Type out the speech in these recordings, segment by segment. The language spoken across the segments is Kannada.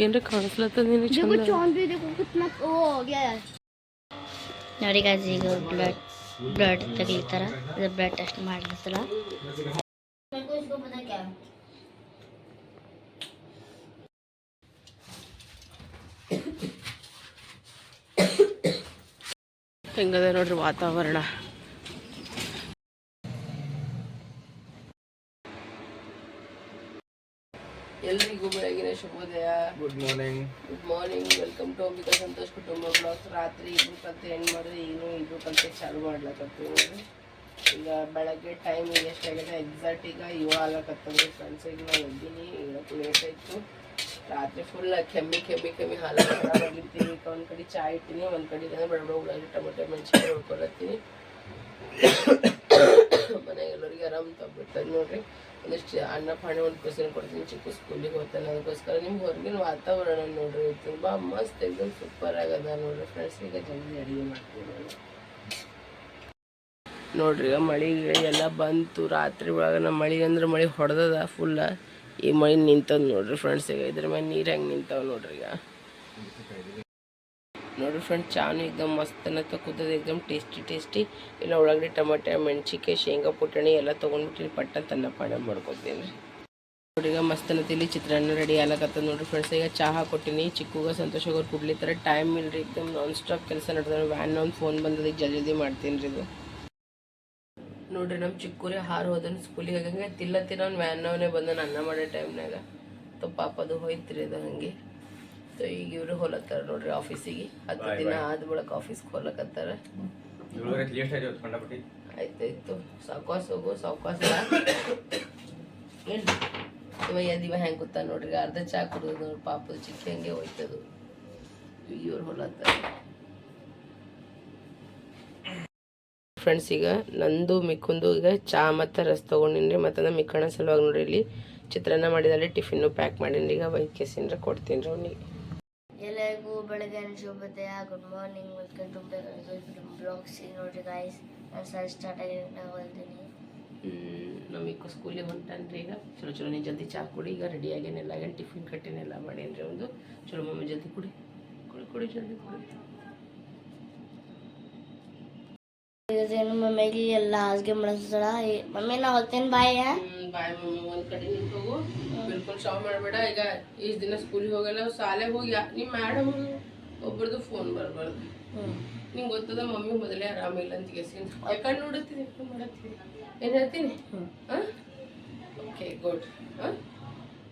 ಏನ್ರ ಕಾಣಿಸ್ಲತ್ತದ ನೀನು देखो ಚಂದ चांद भी देखो कितना वो हो गया है ನೋಡಿ ಗಾಜ್ ಈಗ ಬ್ಲಡ್ ಬ್ಲಡ್ ತೆಗಿತಾರ ಇದು ಬ್ಲಡ್ ಟೆಸ್ಟ್ ಮಾಡ್ಲತ್ತಲ್ಲ ಹೆಂಗದ ನೋಡ್ರಿ ವಾತಾವರಣ ಎಲ್ರಿಗೂ ಬೆಳಗಿನ ಶುಭೋದಯ good morning good morning welcome to Ambika Santosh ಕುಟುಂಬ ಬ್ಲಾಗ್ಸ್ ರಾತ್ರಿ ಇಬ್ರು ಕಲ್ತೆ ಹೆಣ್ಣು ಮಾಡಿದ್ರೆ ಈಗಲೂ ಇಬ್ರು ಕಲ್ತೆ ಚಾಲು ಮಾಡ್ಲಕತ್ತೀವಿ. ನೋಡ್ರಿ ಈಗ ಬೆಳಗ್ಗೆ ಟೈಮ್ ಎಷ್ಟಾಗಿದೆ ಎಕ್ಸಾಕ್ಟ್ ಈಗ ಇವ ಆಗ್ಲಕತ್ತದ್ರಿ ಫ್ರೆಂಡ್ಸ್ ಈಗ ನಾವು ಎದ್ದೀನಿ. ಹೇಳಕ್ಕೂ ಲೇಟ್ ಆಯಿತು. ರಾತ್ರಿ ಫುಲ್ ಕೆಮ್ಮಿ ಕೆಮ್ಮಿ ಕೆಮ್ಮಿ ಹಾಲು ಈಗ ಒಂದು ಕಡೆ ಚಾ ಇಟ್ಟಿನಿ ಒಂದು ಕಡೆ ಬಡ ಬಡ ಉಳ್ಳಾಗಡ್ಡಿ ಟೊಮೆಟೊ ಮೆಣಸಿನ್ಕಾಯಿ ಹೊಡ್ಕೊಳತ್ತೀನಿ ಮನೆಗೆ ಎಲ್ಲರಿಗೆ ಆರಾಮ್ ತಗ್ಬಿಡ್ತದೆ ನೋಡ್ರಿ. ಒಂದಿಷ್ಟು ಅನ್ನ ಪಾಣಿ ಒಂದು ಕೊಡ್ತೀನಿ, ಚಿಕ್ಕ ಸ್ಕೂಲಿಗೆ ಹೋಗ್ತಾನೆ ಅದಕ್ಕೋಸ್ಕರ ನಿಮ್ಗೆ ಹೊರಗಿನ ವಾತಾವರಣ ನೋಡ್ರಿ. ತುಂಬ ಮಸ್ತ್ ಎಕ್ದಮ್ ಸೂಪರ್ ಆಗದ ನೋಡ್ರಿ ಫ್ರೆಂಡ್ಸ್ ಈಗ ಜಲ್ದಿ ಅಡುಗೆ ಮಾಡ್ತೀನಿ ನೋಡ್ರಿ. ಈಗ ಮಳೆ ಎಲ್ಲ ಬಂತು. ರಾತ್ರಿ ಒಳಗೆ ನಮ್ಮ ಮಳೆ ಅಂದ್ರೆ ಮಳೆ ಹೊಡೆದದ ಫುಲ್ಲ ಈ ಮಳೆ ನಿಂತದ ನೋಡ್ರಿ ಫ್ರೆಂಡ್ಸ್ ಈಗ ಇದ್ರ ಮೇಲೆ ನೀರು ಹೆಂಗೆ ನಿಂತಾವ ನೋಡ್ರಿ ಈಗ. ನೋಡ್ರಿ ಫ್ರೆಂಡ್ ಚಾನು ಎಕ್ದಮ್ ಮಸ್ತ್ ಅನ್ನತ್ತ ಕುದ್ದದ ಎಕ್ದಮ್ ಟೇಸ್ಟಿ ಟೇಸ್ಟಿ ಇಲ್ಲ ಒಳಗಡೆ ಟೊಮೆಟೊ ಮೆಣಸಿಕಾಯಿ ಶೇಂಗಾ, ಪುಟಾಣಿ ಎಲ್ಲ ತೊಗೊಂಡ್ಬಿಟ್ಟು ಪಟ್ಟ ತನ್ನ ಪಾಡ ಮಾಡ್ಕೊತೀನಿ. ರೀ ನೋಡಿ ಈಗ ಮಸ್ತ್ ಅನ್ನತ್ತಿಲ್ಲಿ ಚಿತ್ರಾನ್ನ ರೆಡಿ ಆಗ್ಲಕತ್ತದ ನೋಡ್ರಿ ಫ್ರೆಂಡ್ಸ್ ಈಗ ಚಹಾ ಕೊಟ್ಟಿನಿ ಚಿಕ್ಕಗ ಅವ್ರು ಕುಡ್ಲಿತ್ತರ ಟೈಮ್ ಇಲ್ರಿ. ಎಕ್ದಮ್ ನಾನ್ ಸ್ಟಾಪ್ ಕೆಲಸ ನಡೆದ ವ್ಯಾನ್ ಒಂದು ಫೋನ್ ಬಂದದ. ಈಗ ಜಲ್ದಿ ಜಲ್ದಿ ಮಾಡ್ತೀನಿ ರೀ ಇದು. ನೋಡ್ರಿ ನಮ್ಮ ಚಿಕ್ಕೂರಿ ಹಾರು ಹೋದನು ಸ್ಕೂಲಿಗೆ ಹೋಗಂಗೆ ತಿಲ್ಲತ್ತಿನ ಅವ್ನು ವ್ಯಾನ್ ಅವನೇ ಬಂದನ ಅನ್ನ ಮಾಡೋ ಟೈಮ್ನಾಗ ಪಾಪ ಅದು ರೀ ಅದು ಹಾಗೆ. ಸೊ ಈಗ ಇವರು ಹೋಲತ್ತಾರ ನೋಡ್ರಿ ಆಫೀಸಿಗೆ ಹತ್ತು ದಿನ ಆದ ಬಳಿಕ ಆಫೀಸ್ಗೆ ಹೋಲಕತ್ತಾರ. ಆಯ್ತಾಯ್ತು ಸಾವ್ಕಾಸ ಹೋಗು ಸಾವ್ಕಾಸ ಏನು? ಇವ ದಿವ ಹೆಂಗೆ ಕೂತ ನೋಡ್ರಿ? ಅರ್ಧ ಚಾ ಕುಡಿದು ನೋಡ್ರಿ ಪಾಪದ ಚಿಕ್ಕ ಹಂಗೆ ಹೋಯ್ತದು. ಇವ್ರು ಹೊಲತ್ತಾರ. ಫ್ರೆಂಡ್ಸ್ ಈಗ ನಂದು ಮಿಕ್ಕುಂದು ಈಗ ಚಾ ಮತ್ತು ರಸ್ ತೊಗೊಂಡಿನಿ ಮತ್ತು ಮಿಕ್ಕಣ ಸಲುವಾಗಿ ನೋಡ್ರಿ ಇಲ್ಲಿ ಚಿತ್ರಾನ್ನ ಮಾಡಿದಲ್ಲಿ ಟಿಫಿನ್ನು ಪ್ಯಾಕ್ ಮಾಡೀನಿ ಈಗ ವೈದ್ಯಸಿಂದ್ರ ಕೊಡ್ತೀನಿ ರೀ ಅವ್ನಿಗೆ. ಎಲ್ಲರಿಗೂ ಬೆಳಗಿನ ಶುಭೋದಯ. Good morning welcome to vlogs ನೋಡ್ರಿ ಗಾಯ್ಸ್ ನಾನು ಸರ್ ಸ್ಟಾರ್ಟ್ ಆಗಿ ನಾವು ಹೊಲ್ತೀನಿ ಮಿಕ್ಕು ಸ್ಕೂಲಿಗೆ ಹೊಂಟಾನ್ರಿ ಈಗ. ಚಲೋ ಚಲೋ ನೀನು ಜಲ್ದಿ ಚಾ ಕುಡಿ. ಈಗ ರೆಡಿ ಆಗ್ಯಾನೆಲ್ಲ ಆಗೇನು ಟಿಫಿನ್ ಕಟ್ಟಿನೆಲ್ಲ ಮಾಡೇನ್ರಿ ಒಂದು ಚಲೋ ಮಮ್ಮಿ ಜಲ್ದಿ ಕುಡಿ. ಕುಡಿ ಕುಡಿ ಜಲ್ದಿ ಕುಡಿ. ಏನು ಮಮ್ಮಿಗೆ ಎಲ್ಲ ಹಾಸಿಗೆ ಮಾಡಿಸ್ತಾಳ. ಮಮ್ಮಿ ನಾ ಹೋಗ್ತೇನೆ ಬಾಯ್ ಬಾಯ್ ಮಮ್ಮಿ ಒಂದು ಕಡೆ ನಿಂತೋಗು ಬಿಲ್ಕುಲ್ ಶಾವ್ ಮಾಡಬೇಡ ಈಗ ಇಷ್ಟು ದಿನ ಸ್ಕೂಲಿಗೆ ಹೋಗಲ್ಲ ಶಾಲೆಗೆ ಹೋಗಿ ನಿಮ್ಮ ಮೇಡಮ್ ಒಬ್ರದ್ದು ಫೋನ್ ಬರಬಾರ್ದು ಹ್ಞೂ ನಿಂಗೆ ಗೊತ್ತದ ಮಮ್ಮಿ ಮೊದಲೇ ಆರಾಮಿಲ್ಲ ಅಂತ ಗೆಸಿನ್ ಯಾಕಂಡು ನೋಡತ್ತೀನಿ ಫೋನ್ ಮಾಡತ್ತೀನಿ ಏನು ಹೇಳ್ತೀನಿ ಹಾಂ ಓಕೆ ಗುಡ್ ಹಾಂ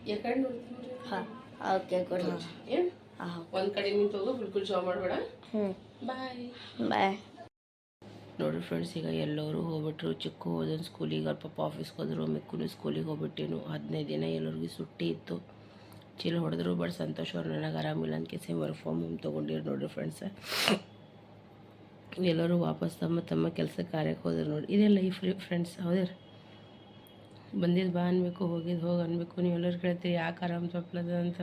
ಯಾಕಂಡು ನೋಡ್ತೀನಿ ಹಾಂ ಓಕೆ ಗುಡ್ ಏನು ಹಾಂ ಒಂದು ಕಡೆ ನಿಂತೋಗು ಬಿಲ್ಕುಲ್ ಶಾವ್ ಮಾಡಬೇಡ ಹ್ಞೂ ಬಾಯ್ ಬಾಯ್ ನೋಡ್ರಿ ಫ್ರೆಂಡ್ಸ್ ಈಗ ಎಲ್ಲರೂ ಹೋಗ್ಬಿಟ್ರು. ಚಿಕ್ಕು ಹೋದನು ಸ್ಕೂಲಿಗೆ ಪಪ್ಪ ಆಫೀಸ್ಗೆ ಹೋದ್ರು ಮಿಕ್ಕುನು ಸ್ಕೂಲಿಗೆ ಹೋಗ್ಬಿಟ್ಟೇನು. ಹದಿನೈದು ದಿನ ಎಲ್ಲರಿಗೂ ಸುಟ್ಟಿ ಇತ್ತು. ಚೀಲ ಹೊಡೆದ್ರು, ಬಟ್ ಸಂತೋಷ್ ಅವ್ರು ನನಗೆ ಆರಾಮಿಲ್ಲ ಅಂತ ಕೇಸಿ ವರ್ಕ್ ಫ್ರಮ್ ಹೋಮ್ ತೊಗೊಂಡಿರು ನೋಡಿರಿ ಫ್ರೆಂಡ್ಸ ಎಲ್ಲರೂ ವಾಪಸ್ ತಮ್ಮ ತಮ್ಮ ಕೆಲಸ ಕಾರ್ಯಕ್ಕೆ ಹೋದ್ರು ನೋಡಿ ಇದೇ ಲೈಫ್ ರೀ ಫ್ರೆಂಡ್ಸ್ ಹೌದ್ರ ಬಂದಿದ್ದು ಬಾ ಅನ್ಬೇಕು ಹೋಗಿದ್ದು ಹೋಗಿ ಅನ್ಬೇಕು. ನೀವೆಲ್ಲರೂ ಕೇಳ್ತೀರಿ ಯಾಕೆ ಆರಾಮ್ ತಪ್ಪಲದ ಅಂತ.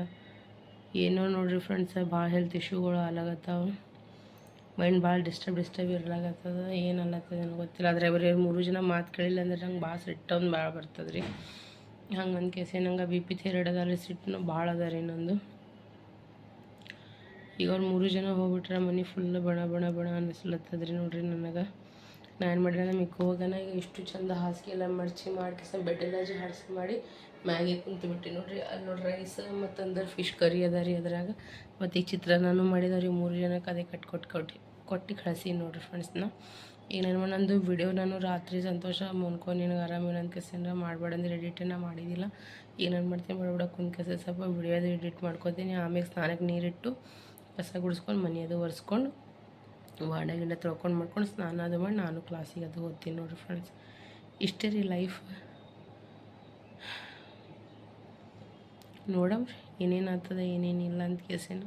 ಏನೋ ನೋಡಿರಿ ಫ್ರೆಂಡ್ಸ್ ಭಾಳ ಹೆಲ್ತ್ ಇಶ್ಯೂಗಳು ಆಲಾಗತ್ತಾವ ಮೈಂಡ್ ಭಾಳ ಡಿಸ್ಟರ್ಬ್ ಡಿಸ್ಟರ್ಬ್ ಇರ್ಲಾಗತ್ತದ, ಏನು ಅನ್ನತ್ತದ ನನಗೆ ಗೊತ್ತಿಲ್ಲ. ಆದರೆ ಬರೀ ಮೂರು ಜನ ಮಾತು ಕೇಳಿಲ್ಲ ಅಂದ್ರೆ ನಂಗೆ ಭಾಳ ಸಿಟ್ಟು ಒಂದು ಭಾಳ ಬರ್ತದೆ ರೀ ಹಂಗೆ ಅಂದ ಕೇಸೆ ನಂಗೆ ಬಿ ಪಿ ಥೈರಾಯ್ಡ್ ಅದ ಸಿಟ್ಟು ಭಾಳ ಅದ ರೀ ನಂದು ಈಗ ಅವ್ರು ಮೂರು ಜನ ಹೋಗ್ಬಿಟ್ರೆ ಮನೆ ಫುಲ್ ಬಣ ಬಣ ಬಣ ಅನ್ನಿಸ್ಲತ್ತದ ರೀ ನೋಡ್ರಿ ನನಗೆ. ನಾನು ಏನು ಮಾಡಿದ್ರೆ ನಮಗೆ ಹೋಗೋಣ ಈಗ ಇಷ್ಟು ಚಂದ ಹಾಸಿಗೆ ಎಲ್ಲ ಮಡ್ಚಿ ಮಾಡಿ ಬೆಡ್ ಎಲ್ಲ ಹಾಡ್ಸಿ ಮಾಡಿ ಮ್ಯಾಗಿ ಕುಂತುಬಿಟ್ಟು ನೋಡ್ರಿ. ಅಲ್ಲಿ ನೋಡ್ರಿ ರೈಸ್ ಮತ್ತು ಅಂದ್ರೆ ಫಿಶ್ ಕರಿ ಅದ ರೀ ಅದ್ರಾಗ. ಮತ್ತು ಈಗ ಚಿತ್ರಾನ್ನೂ ಮಾಡಿದವ್ರಿ ಮೂರು ಜನಕ್ಕೆ ಅದೇ ಕಟ್ ಕೊಟ್ಟು ಕೊಟ್ಟು ಕಳಿಸಿ ನೋಡ್ರಿ ಫ್ರೆಂಡ್ಸ್ನ ಈಗ ನಾನು ನಂದು ವಿಡಿಯೋ ನಾನು ರಾತ್ರಿ ಸಂತೋಷ ಮುನ್ಕೊ ನಿನಗೆ ಆರಾಮಿಲ್ಲ ಅಂತ ಕೆಸಿಂದ ಮಾಡಬೇಡ ಅಂದ್ರೆ ಎಡಿಟನ್ನ ಮಾಡಿದ್ದಿಲ್ಲ ಏನೇನು ನಾನು ಮಾಡ್ತೀನಿ ಮಾಡಬೇಡ ಕುಂದ ಕೆಸ ಸ್ವಲ್ಪ ವಿಡಿಯೋದು ಎಡಿಟ್ ಮಾಡ್ಕೊತೀನಿ. ಆಮೇಲೆ ಸ್ನಾನಕ್ಕೆ ನೀರಿಟ್ಟು ಕಸ ಗುಡಿಸ್ಕೊಂಡು ಮನೆ ಅದು ಒರೆಸ್ಕೊಂಡು ವಾಡೆ ಗಿಡ ತೊಳ್ಕೊಂಡು ಮಾಡ್ಕೊಂಡು ಸ್ನಾನ ಅದು ಮಾಡಿ ನಾನು ಕ್ಲಾಸಿಗೆ ಅದು ಓದ್ತೀನಿ ನೋಡ್ರಿ ಫ್ರೆಂಡ್ಸ್ ಇಷ್ಟೇ ರೀ ಲೈಫ್ ನೋಡಮ್ರಿ ಏನೇನು ಆಗ್ತದೆ ಏನೇನಿಲ್ಲ ಅಂತ ಕೇಸಿನ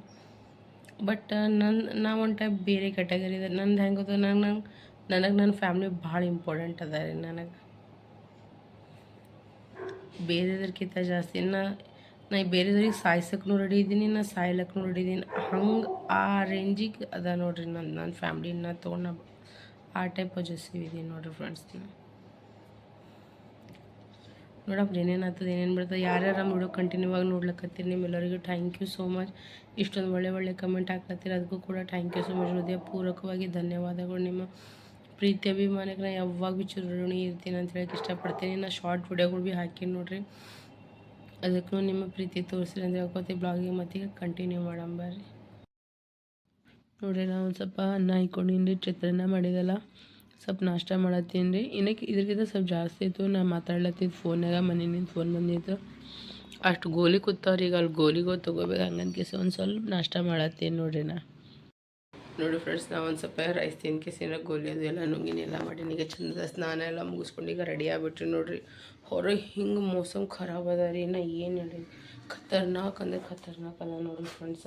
ಬಟ್ ನನ್ನ ನಾ ಒಂದು ಟೈಪ್ ಬೇರೆ ಕ್ಯಾಟಗರಿ ಇದೆ ನಂದು ಹೆಂಗೆ ಗೊತ್ತ, ನಂಗೆ ನಂಗೆ, ನನಗೆ ನನ್ನ ಫ್ಯಾಮ್ಲಿ ಭಾಳ ಇಂಪಾರ್ಟೆಂಟ್ ಅದ ರೀ ನನಗೆ. ಬೇರೆದಕ್ಕಿಂತ ಜಾಸ್ತಿ, ನಾ ನಾ ಬೇರೆದವ್ರಿಗೆ ಸಾಯ್ಸಕ್ಕೂ ರೆಡಿ ಇದ್ದೀನಿ, ನಾ ಸಾಯ್ಲಕ್ಕೂ ರೆಡಿ ಇದ್ದೀನಿ. ಹಂಗೆ ಆ ರೇಂಜಿಗೆ ಅದ ನೋಡ್ರಿ ನನ್ನ ನನ್ನ ಫ್ಯಾಮ್ಲಿನ ತೊಗೊಂಡು ಆ ಟೈಪ್ ಪೊಸೆಸಿವ್ ಇದ್ದೀನಿ ನೋಡ್ರಿ ಫ್ರೆಂಡ್ಸ್ ನೋಡಪ್ಪ ಏನೇನು ಆಗ್ತದೆ ಏನೇನು ಬಿಡ್ತದೆ ಯಾರ್ಯಾರು ನಮ್ಮ ವಿಡಿಯೋ ಕಂಟಿನ್ಯೂ ಆಗಿ ನೋಡ್ಲಕತ್ತೀರಿ ನಿಮ್ಮೆಲ್ಲರಿಗೂ ಥ್ಯಾಂಕ್ ಯು ಸೋ ಮಚ್ ಇಷ್ಟೊಂದು ಒಳ್ಳೆ ಒಳ್ಳೆ ಕಮೆಂಟ್ ಹಾಕ್ಲತ್ತೀರಿ ಅದಕ್ಕೂ ಕೂಡ ಥ್ಯಾಂಕ್ ಯು ಸೋ ಮಚ್ ಹೃದಯ ಹೃದಯಪೂರ್ವಕವಾಗಿ ಧನ್ಯವಾದಗಳು. ನಿಮ್ಮ ಪ್ರೀತಿ ಅಭಿಮಾನಕ್ಕೆ ನಾ ಯಾವಾಗ ಭೀ ಚುರುಣಿ ಇರ್ತೀನಿ ಅಂತ ಹೇಳಕ್ಕೆ ಇಷ್ಟಪಡ್ತೀನಿ. ನಾ ಶಾರ್ಟ್ ವಿಡಿಯೋಗಳು ಭೀ ಹಾಕೀನಿ ನೋಡ್ರಿ. ಅದಕ್ಕೂ ನಿಮ್ಮ ಪ್ರೀತಿ ತೋರಿಸ್ರಿ ಅಂತ ಹೇಳ್ಕೊತೀವಿ. ಬ್ಲಾಗಿಗೆ ಮತ್ತೀಗ ಕಂಟಿನ್ಯೂ ಮಾಡಂಬರ್ರಿ ನೋಡ್ರಿ ನಾವು ಒಂದು ಸ್ವಲ್ಪ ಅನ್ನ ಹಾಕ್ಕೊಂಡಿನಿ ಚಿತ್ರಾನ್ನ ಮಾಡಿದಲ್ಲ. ಸ್ವಲ್ಪ ನಾಷ್ಟ ಮಾಡತ್ತೀನಿ ರೀ ಇನ್ನಕ್ಕೆ ಇದಕ್ಕಿಂತ ಸ್ವಲ್ಪ ಜಾಸ್ತಿ ಇತ್ತು ನಾ ಮಾತಾಡ್ಲತ್ತಿದ್ದು ಫೋನಾಗ ಮನೆಯಿಂದ ಫೋನ್ ಬಂದಿತ್ತು. ಅಷ್ಟು ಗೋಲಿ ಕೂತವ್ರಿ. ಈಗ ಅಲ್ಲಿ ಗೋಲಿಗೋ ತೊಗೋಬೇಕು ಹಂಗಂತ ಕೇಸಿ ಒಂದು ಸ್ವಲ್ಪ ನಾಷ್ಟ ಮಾಡತ್ತೀನಿ ನೋಡ್ರಿ ನಾ. ನೋಡಿ ಫ್ರೆಂಡ್ಸ್ ನಾ ಒಂದು ಸ್ವಲ್ಪ ರೈಸ್ ತಿನ್ಕೇಸಿನ ಗೋಲಿ ಅದು ಎಲ್ಲ ನುಂಗಿನೆಲ್ಲ ಮಾಡೀನಿ. ಈಗ ಚಂದ ಸ್ನಾನ ಎಲ್ಲ ಮುಗಿಸ್ಕೊಂಡು ಈಗ ರೆಡಿ ಆಗ್ಬಿಟ್ರಿ ನೋಡ್ರಿ. ಹೊರಗೆ ಹಿಂಗೆ ಮೋಸಮ್ ಖರಾಬ್ ಅದ ರೀ ನಾ ಏನು ಹೇಳಿ? ಖತರ್ನಾಕ್ ಅಂದ್ರೆ ಖತರ್ನಾಕ್ ಅದ ನೋಡ್ರಿ ಫ್ರೆಂಡ್ಸ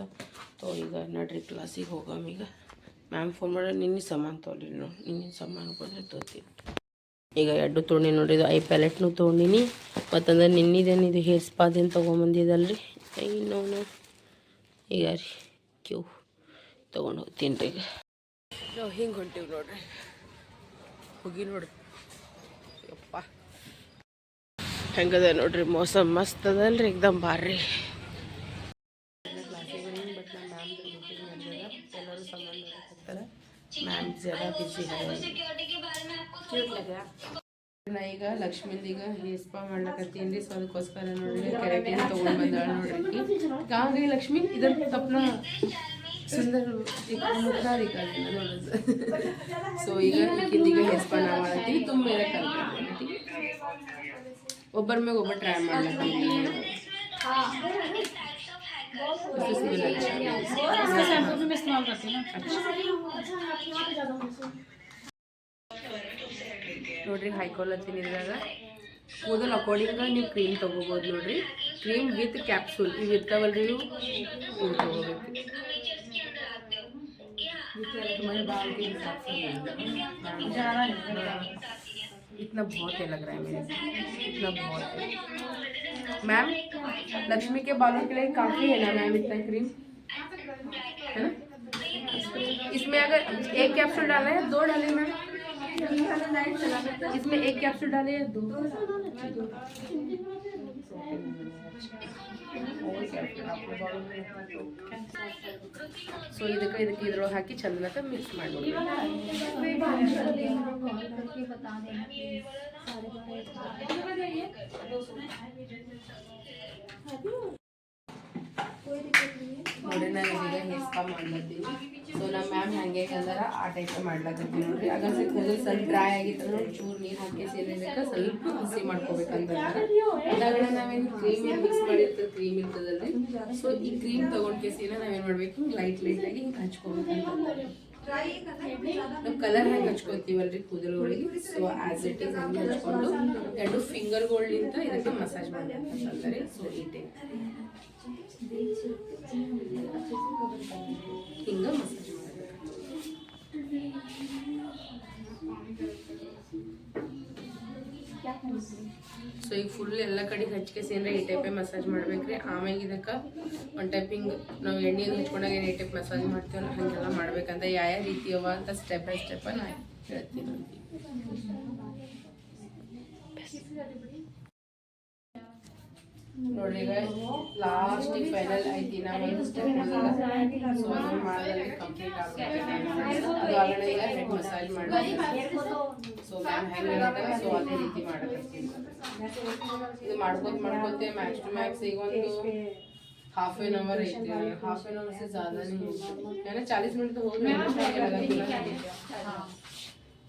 ತೋ ಈಗ ನಡ್ರಿ ಕ್ಲಾಸಿಗೆ ಹೋಗಮ್ ಈಗ. ಮ್ಯಾಮ್ ಫೋನ್ ಮಾಡಿ ನಿನ್ನೆ ಸಾಮಾನು ತೊಗೊಂಡಿಲ್ಲ ನೋಡಿ. ನಿನ್ನೆ ಸಾಮಾನು ಬಂದರೆ ತೊಗೊತೀನಿ. ಈಗ ಎರಡು ತೊಗೊಂಡಿ ನೋಡಿದ್ದು ಐ ಪ್ಯಾಲೆಟ್ನು ತೊಗೊಂಡಿನಿ. ಮತ್ತಂದ್ರೆ ನಿನ್ನಿದೇನಿದು ಹೇರ್ ಸ್ಪಾದೇನು ತೊಗೊಂಬಂದಿದ್ದಲ್ರಿ? ಇನ್ನೂ ಈಗ ರೀ, ಕ್ಯೂ. ತೊಗೊಂಡು ಹೋಗ್ತೀನಿ ರೀ ಈಗ. ನಾವು ಹಿಂಗೆ ಹೊಂಟೀವಿ ನೋಡ್ರಿ. ಹೋಗಿ ನೋಡ್ರಿ ಯಪ್ಪ. ಹೆಂಗದ ನೋಡ್ರಿ, ಮೋಸ ಮಸ್ತ್ ಅದಲ್ರಿ ರೀ ಬಾರ್ರಿ ಮ್ಯಾಮ್ ಜರ ಬಿಸಿ ನಾ ಈಗ ಲಕ್ಷ್ಮಿಂದ ಈಗ ಹೇರ್ ಸ್ಪಾ ಮಾಡ್ಲಕತ್ತೀನಿ ರೀ ಸೊ ಅದಕ್ಕೋಸ್ಕರ ನೋಡ್ರಿ ಕೆರೆಟಿನ್ ತೊಗೊಂಡು ಬಂದಾಳ ನೋಡ್ರಿ ಗಾಂಗ್ರಿ ಲಕ್ಷ್ಮಿ ಇದರ ತಪ್ಪನ ಸುಂದರ ಮುಖಾರಿ ನೋಡೋದು ಸೊ ಈಗ ಈಗಿಂದೀಗ ಹೇರ್ ಸ್ಪಾ ನಾ ಮಾಡತ್ತೀವಿ ತುಂಬ ಕಲ್ತ್ಕೊಂಡ್ಬಿಟ್ಟು ಒಬ್ಬರ ಮ್ಯಾಗ ಒಬ್ಬರು ಟ್ರೈ ಮಾಡ್ಲತ್ತೀವಿ ನೋಡ್ರಿ ಹಾಯ್ಕೊಳತ್ತೀನಿ ಇದ್ರಾಗ ಕೂದಲು ಅಕಾರ್ಡಿಂಗ ನೀವು ಕ್ರೀಮ್ ತೊಗೋಬೋದು ನೋಡ್ರಿ ಕ್ರೀಮ್ ವಿತ್ ಕ್ಯಾಪ್ಸೂಲ್ ಇವು ಇರ್ತಾವಲ್ರಿ ಇವು ಇವು ತೊಗೋಬೇಕು तुम्हारे बाल के हिसाब से इतना बहुत है लग रहा है मेरे से इतना बहुत है मैम लक्ष्मी के बालों के लिए काफ़ी है ना मैम इतना क्रीम है ना इसमें अगर एक कैप्सूल डाले हैं दो डाले मैम इसमें एक कैप्सूल डाले या दो ಸೊ ಇದಕ್ಕೆ ಇದಕ್ಕೆ ಇದ್ರೊಳಗೆ ಹಾಕಿ ಚಂದನಕ ಮಿಕ್ಸ್ ಮಾಡ್ಬಿಡ್ಬೇಕು ನೋಡ್ರಿ ನಾನು ಇದೀಗ ಹೇರ್ ಸ್ಪಾ ಮಾಡ್ಲತ್ತೀನಿ. ಸೊ ನಮ್ಮ ಮ್ಯಾಮ್ ಹೆಂಗೆ ಅಂದಾರ ಆ ಟೈಪ್ ಮಾಡ್ಲತ್ತೀನಿ ನೋಡ್ರಿ. ಅಗರ್ ಸ್ವಲ್ಪ ಕೂದಲು ಸ್ವಲ್ಪ ಡ್ರೈ ಆಗಿತ್ತು ಚೂರು ನೀರು ಹಾಕಿ ಸೇರಿದಕ್ಕೆ ಸ್ವಲ್ಪ ಹಸಿ ಮಾಡ್ಕೋಬೇಕಂತ ಅದಾಗಡೆ ನಾವೇನು ಕ್ರೀಮ್ ಮಿಕ್ಸ್ ಮಾಡಿರ್ತದೆ ಕ್ರೀಮ್ ಇರ್ತದಲ್ರಿ. ಸೊ ಈ ಕ್ರೀಮ್ ತಗೊಂಡ್ ಕೇಸಿನ ನಾವೇನು ಮಾಡಬೇಕು ಲೈಟ್ ಲೈಟ್ ಆಗಿ ಹಿಂಗೆ ಹಚ್ಕೋಬೇಕಂತ. ನಾವು ಕಲರ್ ಹೆಂಗೆ ಹಚ್ಕೊತೀವಲ್ರಿ ಕೂದಲುಗಳಿಗೆ? ಸೊ ಆಸ್ ಇಟ್ ಈಸ್ ಹಂಗೆ ಹಚ್ಕೊಂಡು ಎರಡು ಫಿಂಗರ್ಗಳಿಂದ ಇದಕ್ಕೆ ಮಸಾಜ್ ಮಾಡ್ಬೇಕಂತಾರೆ ಸೊ ಈ ಟೈಪ್ ಹಿಂಗೆ ಮಸಾಜ್ ಮಾಡಬೇಕು ಸೊ ಈಗ ಫುಲ್ ಎಲ್ಲ ಕಡೆ ಹಚ್ಕೆ ಸೇನ್ರೆ ಈ ಟೈಪೇ ಮಸಾಜ್ ಮಾಡ್ಬೇಕ್ರಿ. ಆಮೇಲೆ ಇದಕ್ಕೆ ಒಂದು ಟೈಪ್ ಹಿಂಗೆ ನಾವು ಎಣ್ಣೆ ಹಚ್ಕೊಂಡಾಗ ಏನು ಈ ಟೈಪ್ ಮಸಾಜ್ ಮಾಡ್ತೀವಲ್ಲ ಹಾಗೆಲ್ಲ ಮಾಡ್ಬೇಕಂತ ಯಾವ ಯಾವ ರೀತಿ ಅವ ಅಂತ ಸ್ಟೆಪ್ ಬೈ ಸ್ಟೆಪ್ ನಾ ಹೇಳ್ತೀನಿ ನೋಡ್ರಿ ಈಗ ಲಾಸ್ಟ್ ಫೈನಲ್ ಐತಿ ನಾ ಒಂದು ಸ್ಟೆಪ್ ಸೊ ಅದನ್ನ ಮಾಡೋದ್ರಲ್ಲಿ ಕಂಪ್ಲೀಟ್ ಆಗ್ಬೇಕು ಅದು ಆಲ್ರೆಡಿ ಈಗ ಹೆಡ್ ಮಸಾಜ್ ಮಾಡಬೇಕು ಸೊ ಮ್ಯಾಮ್ ಹೆಂಗೆ ಹೇಳ್ತಾರೆ ಸೊ ಅದೇ ರೀತಿ ಮಾಡಕತ್ತೀನಿ ಇದು ಮಾಡ್ಕೋತ ಮಾಡ್ಕೋತೆ ಮ್ಯಾಕ್ಸ್ ಟು ಮ್ಯಾಕ್ಸ್ ಈಗ ಒಂದು ಹಾಫ್ ಎನ್ ಅವರ್ ಐತಿ ಹಾಫ್ एन आवर से ज्यादा नहीं है ना चालीस मिनट तो हो गए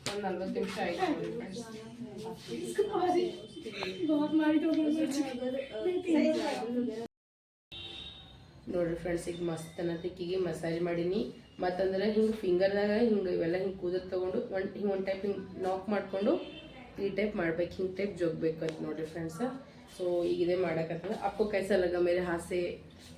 ಒಂದು ನಲ್ವತ್ತು ನಿಮಿಷ ಆಯ್ತು ನೋಡ್ರಿ ಫ್ರೆಂಡ್ಸ್ ಈಗ ಮಸ್ತ್ ಅನ್ನತಿಕ್ಕಿಗೆ ಮಸಾಜ್ ಮಾಡೀನಿ ಮತ್ತಂದ್ರೆ ಹಿಂಗೆ ಫಿಂಗರ್ದಾಗ ಹಿಂಗೆ ಇವೆಲ್ಲ ಹಿಂಗೆ ಕೂದಲು ತೊಗೊಂಡು ಒಂದು ಹಿಂಗೆ ಒಂದು ಟೈಪ್ ಹಿಂಗೆ ನಾಕ್ ಮಾಡಿಕೊಂಡು ಈ ಟೈಪ್ ಮಾಡ್ಬೇಕು ಹಿಂಗೆ ಟೈಪ್ ಜೋಗ್ಬೇಕು ಅಂತ ನೋಡ್ರಿ ಫ್ರೆಂಡ್ಸ್ ಸೊ ಈಗ ಇದೇ ಮಾಡಕತ್ತದ आपको कैसा लगा मेरे हाथ से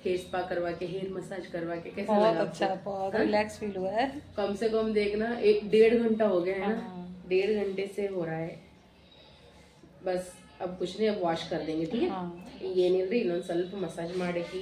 हेयर स्पा करवा के हेयर मसाज करवा के कैसा लगा अच्छा बहुत रिलैक्स फील हुआ है कम से कम देखना एक डेढ़ घंटा हो गया है ना डेढ़ घंटे से हो रहा है बस अब कुछ नहीं अब वाश कर देंगे ठीक है ಈಗ ಏನಿಲ್ರಿ ಇನ್ನೊಂದು ಸ್ವಲ್ಪ ಮಸಾಜ್ ಮಾಡಕ್ಕೆ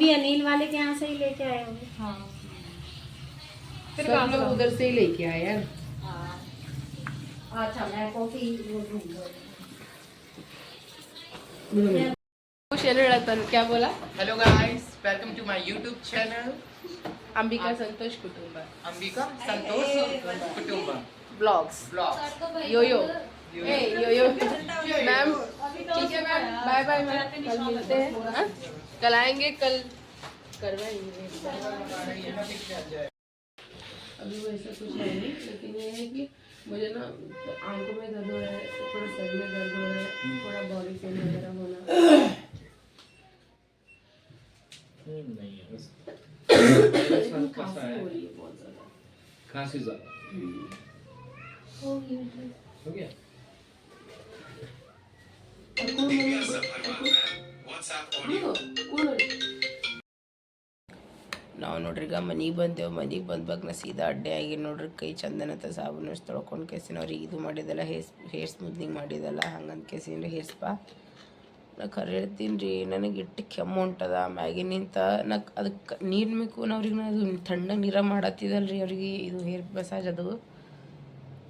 भी अनिल वाले के यहाँ से ही लेके आए होंगे। हाँ। फिर तो हम लोग उधर से ही लेके आए यार अच्छा मैं कॉफ़ी क्या बोला? Hello guys welcome to my YouTube channel Ambika Santosh Kutumba. Ambika Santosh Kutumba. Vlogs vlogs yo yo yo yo ma'am ठीक है मैम बाय बाय मैम मिलते हैं? कल आएँगे कल करवाएँगे। अभी वैसा कुछ है नहीं लेकिन ये है कि मुझे ना आँखों में दर्द हो रहा है थोड़ा सर में दर्द हो रहा है थोड़ा बॉडी पेन वगैरह होना। नहीं है बस। लेकिन खांसी हो रही है ज़्यादा। ज़्यादा। हो गया। ನಾವು ನೋಡ್ರಿ ಈಗ ಮನೆಗೆ ಬಂದೇವು ಮನೆಗೆ ಬಗ್ ನಾ ಸೀದಾ ಅಡ್ಡೆ ಆಗಿ ನೋಡ್ರಿ ಕೈ ಚಂದನ ಅಂತ ಸಾಬೂನು ತೊಳ್ಕೊಂಡು ಕೇಸಿನ ಅವ್ರಿಗೆ ಇದು ಮಾಡಿದಲ್ಲ ಹೇರ್ ಹೇರ್ ಸ್ಮೂತ್ನಿಂಗ್ ಮಾಡಿದಲ್ಲ ಹಂಗಂತ ಕೇಸಿನ ಹೇರ್ ಸ್ಪಾ. ನಾ ಖರೆ ಹೇಳ್ತೀನಿ ರೀ ನನಗೆ ಇಟ್ಟು ಕೆಮ್ಮು ಹೊಂಟದ ಮ್ಯಾಗಿನಿಂತ ನಾ ಅದಕ್ಕೆ ನೀರು ಬೇಕು ನಾ ಅವ್ರಿಗೆ ನಾ ಅದು ತಣ್ಣಗೆ ನೀರ ಮಾಡತ್ತಿದಲ್ಲ ರೀ ಅವ್ರಿಗೆ ಇದು ಹೇರ್ ಮಸಾಜ್ ಅದು.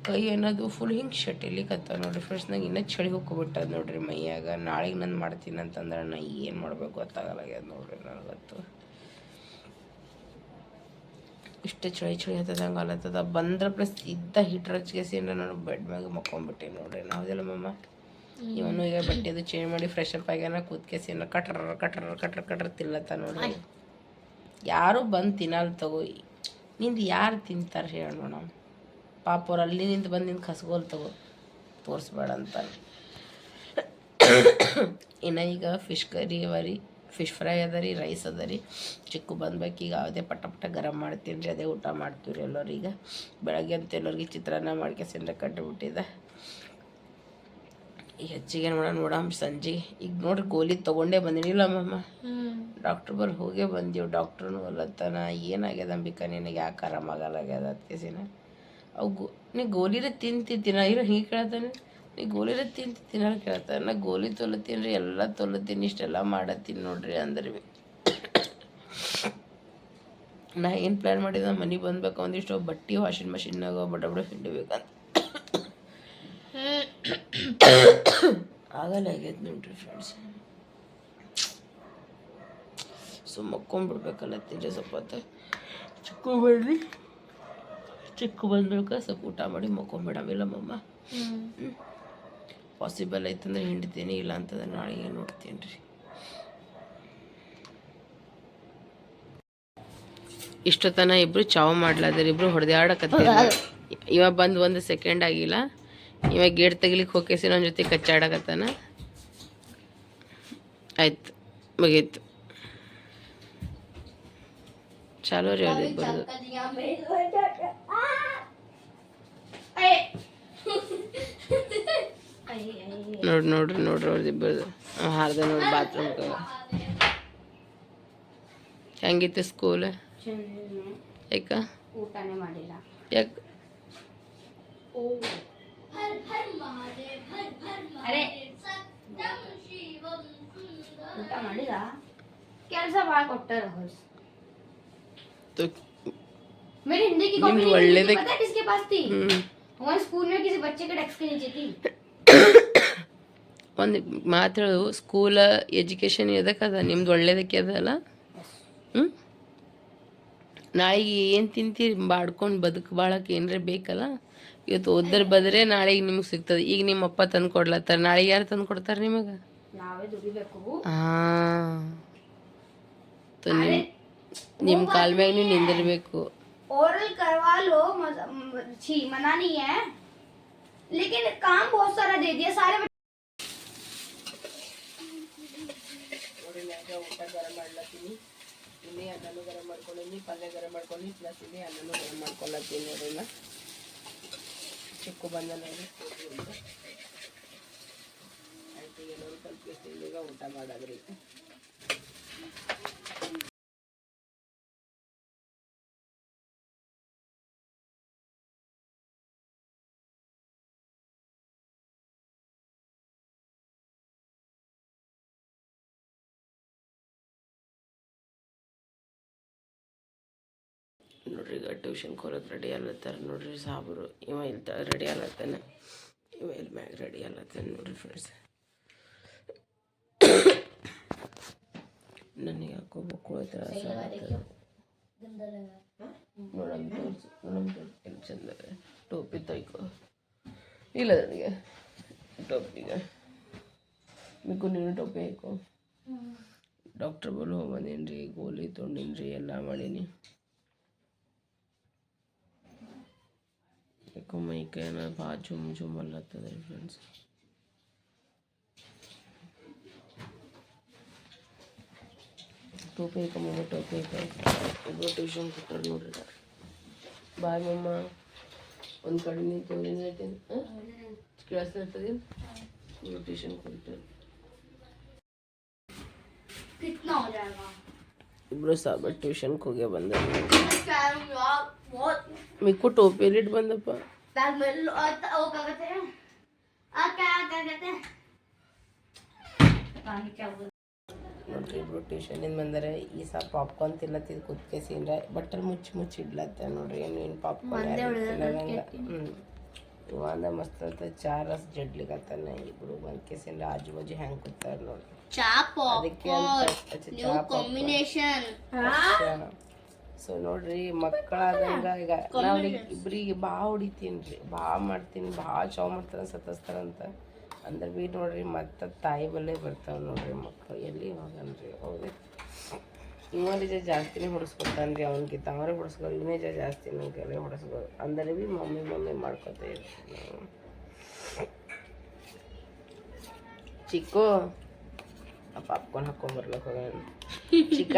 ಕೈ ಅನ್ನೋದು ಫುಲ್ ಹಿಂಗೆ ಶಟಿಲಿಕತ್ತ ನೋಡ್ರಿ. ಫ್ರೆಂಡ್ಸ್ ನಂಗೆ ಇನ್ನೂ ಚಳಿ ಹೋಗ್ಬಿಟ್ಟದ ನೋಡ್ರಿ ಮೈಯಾಗ. ನಾಳೆಗೆ ನಾನು ಮಾಡ್ತೀನಿ ಅಂತಂದ್ರೆ ನಾ ಏನು ಮಾಡಬೇಕು ಗೊತ್ತಾಗಲ್ಲ ನೋಡ್ರಿ ನನಗತ್ತು ಇಷ್ಟು ಚಳಿ ಚಳಿ ಹತ್ತದ ಹಂಗೆ ಅಲತ್ತದ. ಬಂದ್ರೆ ಪ್ಲಸ್ ಇದ್ದ ಹೀಟ್ರ್ ಅಂದ್ರೆ ನಾನು ಬೆಡ್ ಮ್ಯಾಗ ಮಕ್ಕೊಂಬಿಟ್ಟೆ ನೋಡ್ರಿ. ನಾವ್ದೆಲ್ಲ ಮಮ್ಮ ಇವನು ಈಗ ಬಟ್ಟೆದು ಚೇಂಜ್ ಮಾಡಿ ಫ್ರೆಶ್ ಅಪ್ ಆಗ್ಯಾನ ಕೂತ್ಕೇಸಿಂದ ಕಟ್ರ ಕಟ್ರ ಕಟ್ರ ಕಟ್ರ ತಿಲ್ಲತ್ತ ನೋಡ್ರಿ. ಯಾರು ಬಂದು ತಿನ್ನಲ್ಲ ತಗೋ. ನಿಂದು ಯಾರು ತಿಂತಾರೆ ಹೇಳೋಣ ಪಾಪ ಅವ್ರು ಅಲ್ಲಿ ನಿಂತು ಬಂದು ನಿಂತು ಕಸ್ಗೋಲ್ ತಗೋ, ತೋರಿಸ್ಬೇಡ ಅಂತ ಇನ್ನು ಈಗ ಫಿಶ್ ಕರಿ ಅವ ರೀ ಫಿಶ್ ಫ್ರೈ ಅದ ರೀ ರೈಸ್ ಅದ ರೀ ಚಿಕ್ಕು ಬಂದ್ಬೇಕು, ಈಗ ಅದೇ ಪಟ ಪಟ ಗರಂ ಮಾಡ್ತೀನಿ ರೀ, ಅದೇ ಊಟ ಮಾಡ್ತೀವಿ ರೀ ಎಲ್ಲರೂ ಈಗ. ಬೆಳಗ್ಗೆ ಅಂತ ಎಲ್ಲರಿಗೆ ಚಿತ್ರಾನ್ನ ಮಾಡ್ಕೆಸಿಂದ ಕಟ್ಟಿಬಿಟ್ಟಿದೆ ಈಗ ಹೆಚ್ಚಿಗೆ ಏನು ಮಾಡೋಣ ನೋಡಮ್, ಸಂಜೆ. ಈಗ ನೋಡ್ರಿ ಗೋಲಿ ತೊಗೊಂಡೇ ಬಂದಿನಿಲ್ಲ ಮಮ್ಮ ಡಾಕ್ಟ್ರ್ ಬರ್ ಹೋಗೇ ಬಂದೀವಿ ಡಾಕ್ಟ್ರೂ ಅಲ್ಲತ್ತಾನ ಏನಾಗ್ಯದ ಅಂಬಿಕಾ ನಿನಗೆ? ಯಾಕೆ ಆರಾಮಾಗಲ್ಲಾಗ್ಯದ ಅತ್ಕೆಸಿನ ಅವು ಗೋ, ನೀ ಗೋಲಿರ ತಿಂತಿದ್ದೀನ? ಇರೋ, ಹಿಂಗೆ ಕೇಳ್ತಾನೆ. ನೀ ಗೋಲಿರ ತಿಂತಿದ್ದೀನ ಕೇಳ್ತಾನೆ. ನಾ ಗೋಲಿ ತೊಲತ್ತೀನಿ ರೀ ಎಲ್ಲ ತೊಲತ್ತೀನಿ, ಇಷ್ಟೆಲ್ಲ ಮಾಡತ್ತೀನಿ ನೋಡ್ರಿ ಅಂದ್ರೆ. ಭೀ ನಾ ಏನು ಪ್ಲ್ಯಾನ್ ಮಾಡಿದ? ಮನೆಗೆ ಬಂದ್ಬೇಕು, ಒಂದಿಷ್ಟು ಬಟ್ಟೆ ವಾಷಿಂಗ್ ಮಷಿನ್ನಾಗ ಬಡ ಬಡ ಹಿಂಡಬೇಕಂತ. ಆಗಲ್ಲ, ಆಗೈತೆ ನೋಡ್ರಿ ಫ್ರೆಂಡ್ಸ್ ಸೊ ಮಕ್ಕೊಂಬಿಡ್ಬೇಕಲ್ಲತ್ತೀನಿ ಸ್ವಲ್ಪ ಹೊತ್ತು ಚಿಕ್ಕು ಚಿಕ್ಕು ಬಂದ್ಬೇಕು ಸ್ವಲ್ಪ ಊಟ ಮಾಡಿ ಮಕ್ಕೊಂಬಿಡಮಿಲ್ಲ ಮಮ್ಮ. ಪಾಸಿಬಲ್ ಐತಂದ್ರೆ ಹಿಂಡ್ತೀನಿ, ಇಲ್ಲ ಅಂತಂದ್ರೆ ನಾಳೆಗೆ ನೋಡ್ತೀನಿ ರೀ. ಇಷ್ಟೊತ್ತನ ಇಬ್ರು ಚಾವ್ ಮಾಡ್ಲಾದ್ರ ಇಬ್ರು ಹೊಡೆದಾಡಕತ್ತ ಇವ ಬಂದು ಒಂದು ಸೆಕೆಂಡ್ ಆಗಿಲ್ಲ. ಇವ ಗೇಟ್ ತೆಗಿಲಿಕ್ಕೆ ಹೋಗಿಸಿ ನನ್ನ ಜೊತೆ ಕಚ್ಚಾಡಕತ್ತಾನ. ಆಯ್ತು, ಮುಗೀತು. ಚಾಲೋ ರೀ ನೋಡಿ ನೋಡ್ರಿ ನೋಡ್ರಿ ನೋಡ್ರಿ ಅವ್ರದ್ದಿಬ್ಬರದು ಹಾರ್ದ ನೋಡಿ ಬಾತ್ರೂಮ್ ಹೆಂಗಿತ್ತು ಸ್ಕೂಲ್ ಯಾಕ ಊಟನೇ ಮಾಡಿಲ್ಲ ಯಾಕೆ ಅರೆ ಊಟ ಮಾಡಿಲ್ಲ ಕೆಲಸ ಭಾಳ ಕೊಟ್ಟಾರ ಹೊಸ मेरी हिंदी की कॉपी निम्न नहीं वर्ल्ड थी, देख- पता है किसके पास थी ಹ್ಞೂ हमारे स्कूल में किसी बच्चे के डेस्क के नीचे थी ಒಂದು ಮಾತಾಡು ಸ್ಕೂಲ ಎಜುಕೇಷನ್ ಎದಕ್ಕದ ನಿಮ್ದು ಒಳ್ಳೇದಕ್ಕೆ ಅದಲ್ಲ ಹ್ಞೂ ನಾಳೆಗೆ ಏನು ತಿಂತೀರಿ ಬಾಡ್ಕೊಂಡು ಬದುಕು ಬಾಳಕ್ಕೆ ಏನರ ಬೇಕಲ್ಲ ಇವತ್ತು ಓದ್ರ ಬದ್ರೆ ನಾಳೆಗೆ ನಿಮ್ಗೆ ಸಿಗ್ತದೆ ಈಗ ನಿಮ್ಮ ಅಪ್ಪ ತಂದು ಕೊಡ್ಲತ್ತಾರ ನಾಳೆಗೆ ಯಾರು ತಂದು ಕೊಡ್ತಾರೆ ನಿಮಗೆ ನಾವೇ ದುಡಿಬೇಕು ಹಾಂ ನಿಮ್ಮ ನಿಮ್ಮ ಕಾಲ ಮ್ಯಾಗ ನೀವು ನಿಂದಿರ್ಬೇಕು ओरल करवा लो मजा- म- छी मना नहीं है लेकिन काम बहुत सारा दे दिया सारे बच्चे- ನೋಡಿ ಮ್ಯಾಗ ಊಟ ಗರಂ ಮಾಡ್ಲತ್ತೀನಿ ಇಲ್ಲಿ ಅನ್ನನೂ ಗರಂ ಮಾಡ್ಕೊಂಡಿನಿ ಪಲ್ಯ ಗರಂ ಮಾಡ್ಕೊಂಡು ಪ್ಲಸ್ ಇಲ್ಲಿ ಅನ್ನನೂ ಗರಂ ಮಾಡ್ಕೊಳತ್ತೀನಿ ನೋಡಿ ನಾ ಚಿಕ್ಕು ಬಂದ ನೋಡಿ ಆಯ್ತು ಎಲ್ಲರೂ ಸ್ವಲ್ಪ ಈಗ ಊಟ ಮಾಡದ್ರಿ ನೋಡ್ರಿ ಈಗ ಟ್ಯೂಷನ್ ಹೋಗೋದು ರೆಡಿ ಆಗ್ಲತ್ತಾರ ನೋಡ್ರಿ ಸಾಬರು. ಇವ ಇಲ್ಲಿ ರೆಡಿ ಆಗ್ಲತ್ತಾನ. ಇವ ಇಲ್ಲಿ ಮ್ಯಾಗ ರೆಡಿ ಆಗ್ಲತ್ತಾನ ನೋಡ್ರಿ ಫ್ರೆಂಡ್ಸ್ ನನಗೆ ಯಾಕೋ ಬಕ್ಕುಳ ತ್ರಾಸ ನೋಡಮ್ ತೋರ್ಸು ಚಂದ. ಟೋಪಿ ತೈಕೋ. ಇಲ್ಲ ನನಗೆ. ಟೋಪಿಗೆ. ಮಿಕ್ಕು ನೀನು ಟೋಪಿ ಹಾಕೋ. ಡಾಕ್ಟ್ರ್ ಬಲು ಹೋಗ್ಬಂದೇನ್ರಿ ಗೋಲಿ ತೊಗೊಂಡಿನ್ರಿ ಎಲ್ಲ ಮಾಡೀನಿ. देखो ಮೈಕೇನ ಭಾಳ ಜುಮ್ ಜುಮ್ ಅಲ್ಲತ್ತದೆ ಫ್ರೆಂಡ್ಸ್ ಟೋಪಿ ಕಮ್ಮಮ್ಮ ಟೋಪಿ ಇಬ್ಬರು ಟ್ಯೂಷನ್ ಕೊಟ್ಟರು ನೋಡ್ರಿ ಬಾಯ್ ಮಮ್ಮ ಒಂದು ಕಡೆ ನೀನು ತೋರಿ ಹೇಳ್ತೀನಿ ಕೇಳಿಸ್ತದೆ ಇಬ್ಬರು ಟ್ಯೂಷನ್ ಕೊಟ್ಟರು ಇಬ್ಬರು ಸಾಬ ಟ್ಯೂಷನ್ಗೆ ಹೋಗಿ ಬಂದರು ಮಿಕ್ಕು ಟೋಪಿಯಲ್ಲಿ ಇಟ್ಟು ಬಂದಪ್ಪ. ಇಬ್ರು ಟ್ಯೂಷನಿಂದ ಬಂದರೆ. ಈ ಸಹ ಪಾಪ್ಕಾರ್ನ್ ತಿನ್ಲತ್ತಿದ್ ಕುತ್ಕೆ ಸೀನ್ರೆ ಬಟ್ಟರ್ ಮುಚ್ಚಿ ಮುಚ್ಚಿ ಇಡ್ಲತ್ತೆ ನೋಡ್ರಿ ಏನು ಏನು ಪಾಪ್ಕಾರ್ನ್ ಹ್ಞೂ ಇವಾಗ ಮಸ್ತ್ ಅಂತ ಚಾ ರಸ್ ಜಡ್ಲಿಕತ್ತಾನ ಇಬ್ರು ಬಂದ್ ಕೇಸಿಂದ ಆಜು ಬಾಜು ಹ್ಯಾಂಗ್ ಕೂತಾರ ನೋಡ್ರಿ. ಚಾ ಅದಕ್ಕೆ ಕಾಂಬಿನೇಷನ್ ಸೊ ನೋಡ್ರಿ, ಮಕ್ಕಳಾದಂಗ ಈಗ ನಾವು ಇಬ್ಬರಿಗೆ ಭಾಳ ಹೊಡಿತೀನಿ ಭಾಳ ಮಾಡ್ತೀನಿ, ಭಾಳ ಚಾವ್ ಮಾಡ್ತಾರ ಸತಸ್ತಾರಂತ ಅಂದ್ರೆ ಬಿ ನೋಡ್ರಿ, ಮತ್ತೆ ತಾಯಿ ಬಲ್ಲೇ ಬರ್ತಾವ ನೋಡ್ರಿ ಮಕ್ಕಳು ಎಲ್ಲಿ ಹೋಗನ್ರಿ ಹೌದು ಇವನಿಜ ಜಾಸ್ತಿನೇ ಹೊಡಿಸ್ಕೊತಾನೆ ರೀ ಅವನಿಗಿಂತ. ಅವರೇ ಹೊಡಿಸ್ಕೊ ಇವನೇ ಜಾಸ್ತಿ ನನಗೆ ಹೊಡಿಸ್ಬೋದು ಅಂದರೆ ಬಿ ಮಮ್ಮಿ ಮಮ್ಮಿ ಮಾಡ್ಕೊತ ಇರ್ತೀನಿ ನಾವು. ಪಾಪ್ಕಾರ್ನ್ ಹಾಕೊಂಬರ್ಲಕ್ಕೆ ಹೋಗೋಣ ಚಿಕ್ಕ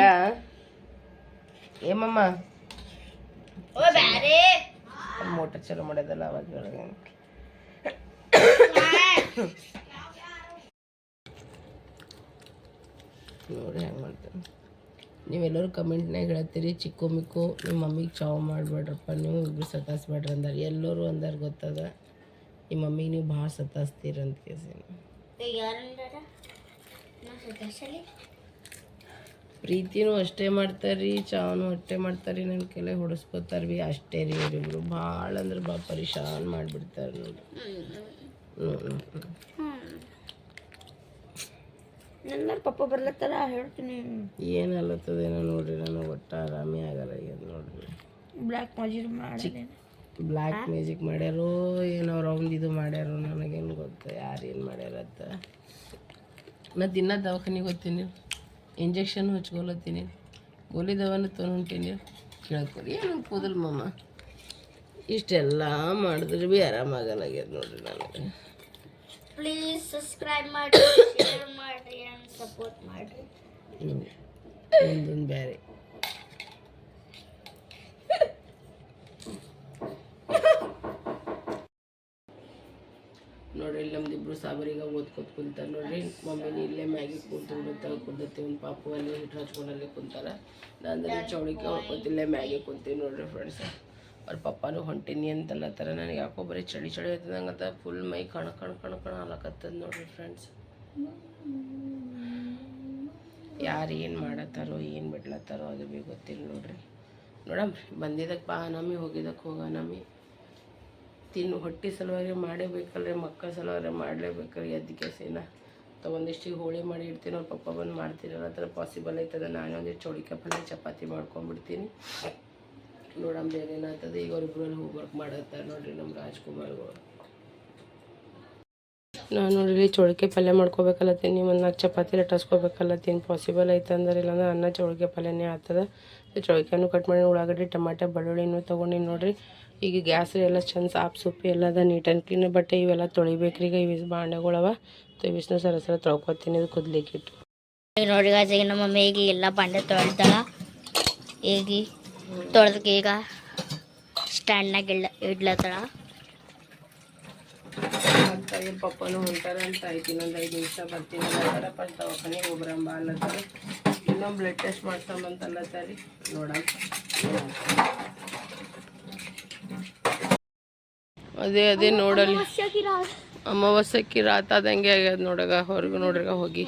ಏ ಮಮ್ಮ ಏಮಮ್ಮ ಮೋಟರ್ ಚಲೋ ಮಾಡೋದಲ್ಲ ಅವಾಗ ನೋಡಿ ಹೆಂಗೆ ಮಾಡ್ತೇನೆ ನೀವೆಲ್ಲರೂ ಕಮೆಂಟ್ನಾಗ ಹೇಳತ್ತೀರಿ ಚಿಕ್ಕು ಮಿಕ್ಕು ನಿಮ್ಮ ಮಮ್ಮಿಗೆ ಚಾವ್ ಮಾಡಬೇಡ್ರಪ್ಪ ನೀವು ಇಬ್ಬರು ಸತಾಯಿಸ್ಬೇಡ್ರಿ ಅಂದಾರೆ. ಎಲ್ಲರೂ ಅಂದಾರೆ ಗೊತ್ತದ ನಿಮ್ಮ ಮಮ್ಮಿಗೆ ನೀವು ಭಾಳ ಸತಾಯಿಸ್ತೀರ ಅಂತ ಯಾರು ಪ್ರೀತಿನೂ ಅಷ್ಟೇ ಮಾಡ್ತಾರೆ ರೀ ಚಾನು ಅಷ್ಟೇ ಮಾಡ್ತಾರೆ ರೀ ನನ್ನ ಕೆಲೆ ಹೊಡಿಸ್ಕೋತಾರೆ ರೀ ಅಷ್ಟೇ ರೀ ಅವರಿಬ್ರು ಭಾಳ ಅಂದ್ರೆ ಭಾಳ ಪರಿಶಾನ್ ಮಾಡಿಬಿಡ್ತಾರೆ ನೋಡ್ರಿ. ಎಲ್ಲರೂ ಪಪ್ಪ ಬರ್ಲತ್ತಾರ? ಹೇಳ್ತೀನಿ. ಏನಲ್ಲತ್ತದೇನೋ ನೋಡ್ರಿ ನಾನು ಒಟ್ಟು ಆರಾಮೇ ಆಗಲ್ಲ ಈಗ ನೋಡ್ರಿ. ಬ್ಲ್ಯಾಕ್ ಮ್ಯಾಜಿಕ್ ಮಾಡಿ ಬ್ಲ್ಯಾಕ್ ಮ್ಯಾಜಿಕ್ ಮಾಡ್ಯಾರೋ ಏನೋ ರೌಂಡ್ ಇದು ಮಾಡ್ಯಾರೋ ನನಗೇನು ಗೊತ್ತು ಯಾರು ಏನು ಮಾಡ್ಯಾರ ಅಂತ ನಾ ದಿನ ದವಾಖಾನಿಗೆ ಹೋಗ್ತೀನಿ. ಇಂಜೆಕ್ಷನ್ ಹಚ್ಕೊಳತ್ತೀನಿ ಗೋಲಿ ದವಾನ ತೊಗೊಂಡ್ತೀನಿ ಹೊಂಟೀನಿ ಕೇಳ್ಕೊರಿ ಏನು ಕೂದಲು ಮಮ್ಮ ಇಷ್ಟೆಲ್ಲ ಮಾಡಿದ್ರೆ ಭೀ ಆರಾಮಾಗಲ್ಲಾಗ್ಯದ ನೋಡ್ರಿ ನನಗೆ. ಪ್ಲೀಸ್ ಸಬ್ಸ್ಕ್ರೈಬ್ ಮಾಡಿ ಶೇರ್ ಮಾಡಿ ಅಂಡ್ ಸಪೋರ್ಟ್ ಮಾಡಿರಿ ಒಂದೊಂದು ಬೇರೆ ನೋಡ್ರಿ ಇಬ್ರು ಸಾಬರಿಗೆ ಓದ್ಕೊತ ಕುಂತಾರ ನೋಡ್ರಿ. ಮಮ್ಮಿನ ಇಲ್ಲೇ ಮ್ಯಾಗಿ ಕೂತು ಬಿಡುತ್ತಾಗ ಕುಂದತ್ತಿ ಒಂದು ಪಾಪು ಅಲ್ಲಿ ಹಿಟ್ಟು ಹಚ್ಕೊಂಡಲ್ಲಿ ಕುಂತಾರ. ನಾನು ಚೌಳಿಕೆ ಹೊಡ್ಕೊತಿ ಇಲ್ಲೇ ಮ್ಯಾಗಿ ಕುಂತೀವಿ ನೋಡ್ರಿ ಫ್ರೆಂಡ್ಸ್ ಅವ್ರ ಪಪ್ಪಾನು ಹೊಂಟೀನಿ ಅಂತಲ್ಲತ್ತಾರ ನನಗೆ ಯಾಕೋ ಬರೀ ಚಳಿ ಚಳಿ ಆಯ್ತದಂಗತ್ತ. ಫುಲ್ ಮೈ ಕಣ ಕಣ ಕಣ ಕಣ ಹಾಲಕತ್ತದ ನೋಡ್ರಿ ಫ್ರೆಂಡ್ಸ್ ಯಾರು ಏನು ಮಾಡತ್ತಾರೋ, ಏನು ಬಿಡ್ಲತ್ತಾರೋ ಅದು ಭೀ ಗೊತ್ತಿಲ್ಲ ನೋಡ್ರಿ. ನೋಡಮ್ ಬಂದಿದ್ದಕ್ಕೆ ಬಾ ನಮಗೆ ಹೋಗಿದ್ದಕ್ಕೆ ಹೋಗ ನಮ್ಮಿ. ತಿನ್ನು, ಹೊಟ್ಟೆ ಸಲುವಾಗಿ ಮಾಡೇಬೇಕಲ್ರಿ, ಮಕ್ಕಳ ಸಲುವಾಗಿ ಮಾಡಲೇಬೇಕ್ರಿ ಅದಕ್ಕೆ ಸೇನ. ಒಂದಿಷ್ಟು ಹೋಳಿ ಮಾಡಿ ಇಡ್ತೀನಿ, ಅವ್ರ ಪಪ್ಪ ಬಂದು ಮಾಡ್ತೀನಿ ಆ ಥರ ಪಾಸಿಬಲ್ ಆಯ್ತದ ನಾನು ಒಂದಿಷ್ಟು ಚೌಳಿಕಾಯಿ ಪಲ್ಯ, ಚಪಾತಿ ಮಾಡ್ಕೊಂಡ್ಬಿಡ್ತೀನಿ ನೋಡಮ್ ಬೇರೆ ಏನಾಗ್ತದೆ. ಈಗ ಅವ್ರಿಬ್ರಲ್ಲಿ ಅಲ್ಲಿ ಹೋಮ್ವರ್ಕ್ ಮಾಡತ್ತಾರೆ ನೋಡ್ರಿ ನಮ್ಮ ರಾಜ್ಕುಮಾರ್ಗಳು ನಾನು ನೋಡ್ರಿ ಚೌಳಿಕೆ ಪಲ್ಯ ಮಾಡ್ಕೋಬೇಕಲ್ಲತ್ತೀನಿ ಒಂದು ನಾಲ್ಕು ಚಪಾತಿ ಲಟ್ಟಿಸ್ಕೋಬೇಕಲ್ಲತ್ತೀನಿ ಪಾಸಿಬಲ್ ಐತೆ ಅಂದ್ರೆ, ಇಲ್ಲಾಂದ್ರೆ ಅನ್ನ ಚೌಳಿಕೆ ಪಲ್ಯನೇ ಆಗ್ತದೆ. ಚೌಳಿಕಾಯನ್ನು ಕಟ್ ಮಾಡಿ, ಉಳ್ಳಾಗಡ್ಡಿ, ಟಮಾಟೆ, ಬೆಳ್ಳುಳ್ಳಿನೂ ತೊಗೊಂಡಿನಿ ನೋಡ್ರಿ. ಈಗ ಗ್ಯಾಸ್ ಎಲ್ಲ ಚಂದ ಸಾಫ್ ಸೂಪಿ ಎಲ್ಲ ಅದ ನೀಟ್ ಆ್ಯಂಡ್ ಕ್ಲೀನ್ ಬಟ್ಟೆ ಇವೆಲ್ಲ ತೊಳಿಬೇಕ್ರಿ ಈಗ ಇವಿಸ್ ಬಾಂಡೆಗಳವ ಇವಿಸ್ನ ಸರ ಸರ ತೊಳ್ಕೊತೀನಿ ಇದು ಕುದ್ಲಿಕ್ಕೆ ಇಟ್ಟು. ಈಗ ನೋಡಿ ಈಗ ನಮ್ಮ ಮಮ್ಮಿ ಈಗ ಎಲ್ಲ ಬಾಂಡೆ ತೊಳೆದಾಳ. ಈಗ ತೊಳೆದಕ್ಕೆ ಈಗ ಸ್ಟ್ಯಾಂಡ್ನಾಗ ಇಡ್ಲ ಇಡ್ಲತ್ತಳ. ಗೊತ್ತಾಗಿಲ್ಲ ಪಪ್ಪನು ಹೊಂಟಾರ ಅಂತ ಆಯ್ತು ಇನ್ನೊಂದು ಐದು ನಿಮಿಷ ಬರ್ತೀನಿ. ಅಲ್ಲತ್ತಾರ ಫಸ್ಟ್ ದವಾಖಾನೆಗೆ ಹೋಗ್ರಂಬ ಅಲ್ಲತ್ತಾರ. ಇನ್ನೊಂದು ಬ್ಲಡ್ ಟೆಸ್ಟ್ ಮಾಡ್ಸಂಬಂತ ಸರಿ ನೋಡೋಣ ಅದೇ ಅದೇ ನೋಡಲಿ ಅಮಾವಾಸ್ಯಕ್ಕೆ ರಾತ್ ಆದಂಗೆ ಆಗ್ಯದ ನೋಡಗ ಹೊರಗೆ ನೋಡ್ರಗ ಹೋಗಿ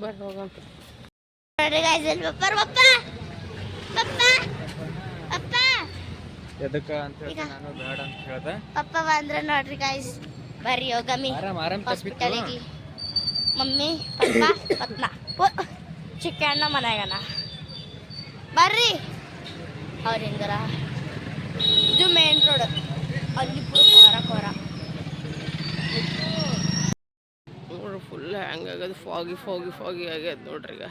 ಬರ್ರಿ ಹೋಗ ಎದಕ್ಕ ಅಂತ ಹೇಳಿ ನಾನು ಬೇಡ ಅಂತ ಹೇಳ್ದೆ ಪಪ್ಪ ಬಂದ್ರ ನೋಡ್ರಿ ಗಾಯ್ಸ್ ಬರ್ರಿ ಯೋಗಮಿ ಆರಾಮ್ ಆರಾಮ್ ಹಾಸ್ಪಿಟಲ್ ಮಮ್ಮಿ ಪಪ್ಪ ಪತ್ನ ಚಿಕ್ಕಣ್ಣ ಮನ್ಯಾಗನ ಬರ್ರಿ. ಅವ್ರ ಹಿಂಗರ? ಇದು ಮೇನ್ ರೋಡ್ ಅಲ್ಲಿ ಪೂರ ಕೋರ ಕೋರ ನೋಡ್ರಿ ಫುಲ್ ಹ್ಯಾಂಗ್ ಆಗ್ಯದ ಫಾಗಿ ಫಾಗಿ ಫಾಗಿ ಆಗ್ಯದ ನೋಡ್ರಿ ಈಗ.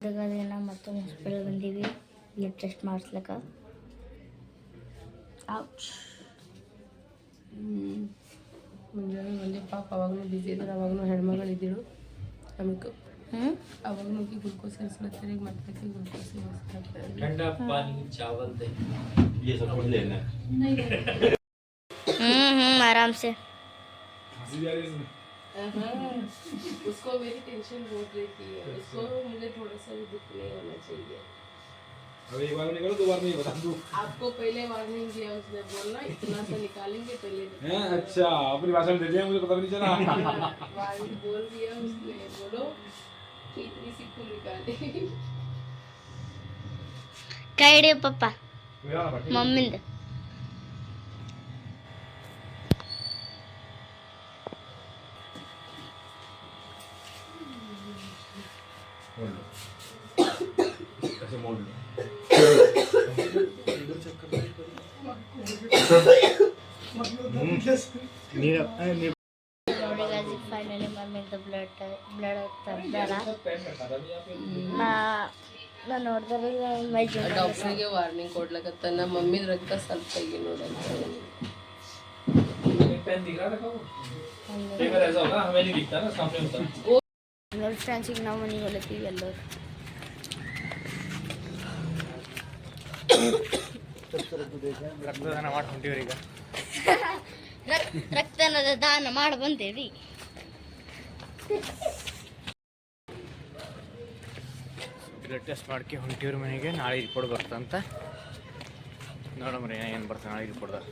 ಹುಡುಗದೇನ ಮತ್ತೊಂದು ಹಾಸ್ಪಿಟಲ್ ಬಂದೀವಿ. Blood test ಮಾಡಿಸ್ಲಕ್ಕ. ಔಚ್ ಮುಂಜಾನೆ ಬಂದು ಪಾಪ ಅವಾಗಲೂ ಬಿಸಿ ಇದ್ರು ಅವಾಗಲೂ ಹೆಣ್ಮಗಳು ಇದ್ದಿಳು ನಮಗೆ ಹ್ಞೂ ಅವಾಗಲೂ ಗ್ಲುಕೋಸ್ ಸೇರಿಸ್ಲತ್ತಾರೆ ಈಗ ಮತ್ತೆ ಗ್ಲುಕೋಸ್ ಸೇರಿಸ್ಲತ್ತಾರೆ ठंडा पानी चावल दही ये सब कुछ लेना हम्म हम्म आराम से उसको मेरी टेंशन बहुत रहती है उसको मुझे थोड़ा सा भी दुख नहीं होना चाहिए अबे एक बार निकलो दो बार में बता दूं आपको पहले वार्निंग दिया उसने बोलना इतना सा निकालेंगे पहले हैं अच्छा अपनी भाषा में दे दिया मुझे पता नहीं चला वार्निंग बोल दिया उसने बोलो कि इतनी सी फूल निकाले काइडे पापा मम्मी ನೋಡಿ ಗಾಜಿ ಫೈನಲಿ ಮಮ್ಮಿಂದ ಬ್ಲಡ್ ಬ್ಲಡ್ ತೆಗ್ದಾರ ನಾ ನಾ ನೋಡಿದ್ರೆ ಮೈ ಜುಮ್ ಡಾಕ್ಟ್ರಿಗೆ ವಾರ್ನಿಂಗ್ ಕೊಡ್ಲಕತ್ತ ನಮ್ಮ ಮಮ್ಮಿ ರಕ್ತ ಸ್ವಲ್ಪ ತೆಗಿ ನೋಡಂತ पेन दिख रहा था वो कई बार ऐसा होता है हमें नहीं दिखता ना सामने होता है ನೋಡಿ ಫ್ರೆಂಡ್ಸ್ ಈಗ ನಾವು ಮನೆಗೆ ಹೊಲತ್ತೀವಿ ಎಲ್ಲರೂ ರಕ್ತದಾನ ಈಗ. ರಕ್ತನದ ದಾನ ಮಾಡಿ ಬಂದೇವಿ. ಬ್ಲಡ್ ಟೆಸ್ಟ್ ಮಾಡ್ಕೆ ಹೊಂಟಿವ್ರಿ ಮನೆಗೆ ನಾಳೆ ರಿಪೋರ್ಟ್ ಬರ್ತಂತ. ನೋಡಮ್ರಿ ಏನು ಬರ್ತದೆ ನಾಳೆ ರಿಪೋರ್ಟ್ದಾಗ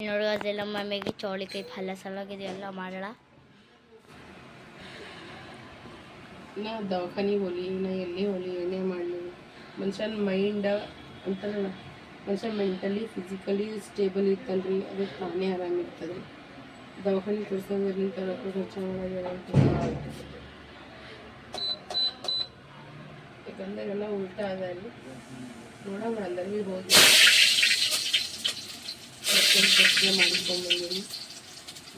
ನೋಡುವ ಅದೆಲ್ಲ ಮಮ್ಮಿಗೆ ಚೌಳಿಕಾಯಿ ಪಲ್ಯ ಸಲಾಗಿದೆ ಎಲ್ಲ ಮಾಡೋಣ ನಾ ದವಾಖಾನಿಗೆ ಹೋಲಿ ನಾ ಎಲ್ಲಿ ಹೋಲಿ ಏನೇ ಮಾಡಲಿ. ಮನುಷ್ಯನ ಮೈಂಡ್ ಅಂತಾರಲ್ಲ ಮನುಷ್ಯ ಮೆಂಟಲಿ ಫಿಸಿಕಲಿ ಸ್ಟೇಬಲ್ ಇತ್ತಲ್ರಿ ಅದು ತಾನೇ ಆರಾಮಿರ್ತದೆ ದವಾಖಾನೆ ತೋರಿಸೋದ್ರಲ್ಲಿ ರೊಕ್ಕ ಖರ್ಚು ಮಾಡೋದು ಯಾಕಂದ್ರೆ ಎಲ್ಲ ಉಲ್ಟಾ ಅದ ಅಲ್ಲಿ ನೋಡೋಣ ಅಲ್ಲಿ ಹೋಗಿ ಹೋಗಿ ಮಾಡಿಕೊಂಡ್ಬಂದಿನಿ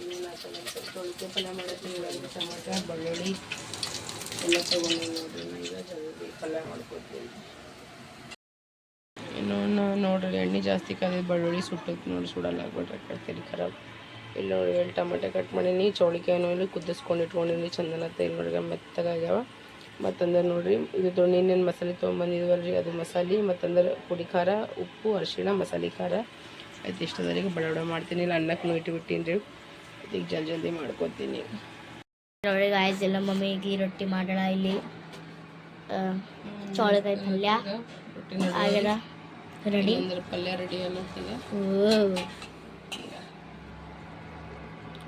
ಏನಾಗ್ತದೆ ಸ್ವಲ್ಪ ಉಳಿಕೆ ಪಲ್ಯ ಮಾಡೋದು ಟಮಾಟ ಬೆಳ್ಳುಳ್ಳಿ ಎಲ್ಲ ತೊಗೊಂಡು ಪಲ್ಯ ನೋಡ್ರಿ, ಎಣ್ಣೆ ಜಾಸ್ತಿ ಕಾದ ಬೆಳ್ಳುಳ್ಳಿ ಸುಟ್ಟಕ್ಕೆ ನೋಡಿ ಸುಡಲ್ಲ ಆಗ್ಬಿಟ್ರೆ ಕಟ್ತೀರಿ, ಖರಾಬ್. ಇಲ್ಲಿ ನೋಡಿ ಎಲ್ಲಿ ಟಮಾಟೆ ಕಟ್ ಮಾಡೀನಿ, ಚೌಳಿಕಾಯಿನೂ ಇಲ್ಲಿ ಕುದಿಸ್ಕೊಂಡು ಇಟ್ಕೊಂಡಿನಿ, ಚಂದನ ತೈಲ್ ನೋಡ್ರಿ, ಮೆತ್ತಗಾಗ್ಯಾವ. ಮತ್ತಂದ್ರೆ ನೋಡ್ರಿ, ಇದು ಇನ್ನೇನು ಮಸಾಲೆ ತೊಗೊಂಬಂದಿದ್ವಲ್ರಿ ಅದು ಮಸಾಲೆ, ಮತ್ತಂದ್ರೆ ಪುಡಿ ಖಾರ, ಉಪ್ಪು, ಅರಿಶಿಣ, ಮಸಾಲೆ ಖಾರ. ಆಯ್ತು ಇಷ್ಟದವರೆಗೆ ಬಡ ಬಡ ಮಾಡ್ತೀನಿ, ಇಲ್ಲಿ ಅನ್ನಕ್ಕೆ ಇಟ್ಬಿಟ್ಟಿನಿ ರೀ ಈಗ ಜಲ್ದಿ ಜಲ್ದಿ ಮಾಡ್ಕೊತೀನಿ. ನೋಡಿ ಗಾಯ್ಸ್ ಎಲ್ಲ ಮಮ್ಮಿಗೆ ರೊಟ್ಟಿ ಮಾಡೋಣ ಇಲ್ಲಿ. ಚೋಳಕಾಯಿ ಪಲ್ಯ. ರೊಟ್ಟಿ ಆಗ್ಯದ ರೆಡಿ ಅಂದ್ರೆ ಪಲ್ಯ ರೆಡಿ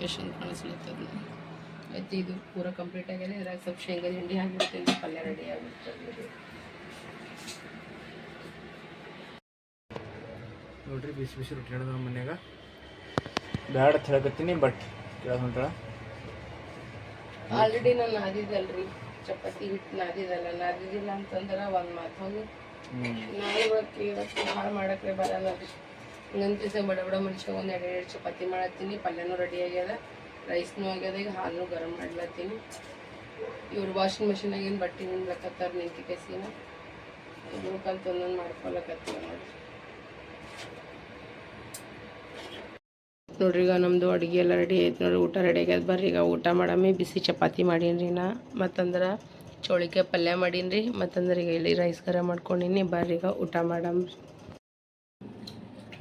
ಎಷ್ಟು ಕಾಣಿಸ್ಲತ್ತದ ಆಯ್ತು ಇದು ಪೂರ ಕಂಪ್ಲೀಟ್ ಆಗ್ಯದ ಇದ್ರಾಗ ಸ್ವಲ್ಪ ಶೇಂಗಾ ಹಿಂಡಿ ಹಾಕಿಬಿಡ್ತೀನಿ. ಪಲ್ಯ ರೆಡಿ ಆಗಿಬಿಡ್ತದೆ. ನೋಡ್ರಿ ಬಿಸಿ ಬಿಸಿ ರೊಟ್ಟಿ ಹಿಡಿದು ನಮ್ಮ ಮನ್ಯಾಗ. ಬ್ಯಾಡ ಅಂತ ಬಟ್ ಕೇಳೋದು ಹೊಂಟಾಳ ಆಲ್ರೆಡಿ ನಾನು ನಾದಿದ್ದಲ್ರಿ. ಚಪಾತಿ ಹಿಟ್ಟು ನಾದಿದಲ್ಲ ನಾದಿದಿಲ್ಲ ಅಂತಂದ್ರೆ ಒಂದು ಮಾತು ಹೋಗಿ. ನಾಳೆ ಇವತ್ತು ಇವತ್ತು ಭಾಳ ಮಾಡಕ್ಕೆ ಬರಲ್ಲ ದಿವಸ ಬಡ ಬಡ ಮನುಷ್ಯ ಒಂದು ಎರಡು ಎರಡು ಚಪಾತಿ ಮಾಡತ್ತೀನಿ. ಪಲ್ಯನೂ ರೆಡಿ ಆಗ್ಯದ. ರೈಸ್ನೂ ಆಗ್ಯದ. ಈಗ ಹಾಲು ಗರಂ ಮಾಡ್ಲತ್ತೀನಿ. ಇವ್ರು ವಾಷಿಂಗ್ ಮಿಷಿನಾಗಿನ ಬಟ್ಟೆ ನಿಂದ್ಲಕತ್ತಾರ ನಿಂತಿ ಕೆಸಿನ ಇವ್ರು ಕಲ್ತು ಒಂದೊಂದು ಮಾಡ್ಕೊಳಕತ್ತೀವಿ ನೋಡಿ ನೋಡ್ರಿ ಈಗ ನಮ್ಮದು ಅಡುಗೆ ಎಲ್ಲ ರೆಡಿ ಆಯ್ತು ನೋಡ್ರಿ ಊಟ ರೆಡಿ ಆಗ್ಯದ. ಬರ್ರಿ ಈಗ ಊಟ ಮಾಡಮ್ಮಿ ಬಿಸಿ ಚಪಾತಿ ಮಾಡೀನಿ ನಾ. ಮತ್ತಂದ್ರೆ ಚೋಳಿಕೆ ಪಲ್ಯ ಮಾಡೀನಿ ರೀ ಮತ್ತಂದ್ರೆ ಈಗ ಇಲ್ಲಿ ರೈಸ್ ಕರ ಮಾಡ್ಕೊಂಡಿನಿ. ಬರ್ರಿ ಈಗ ಊಟ ಮಾಡಮ್ರಿ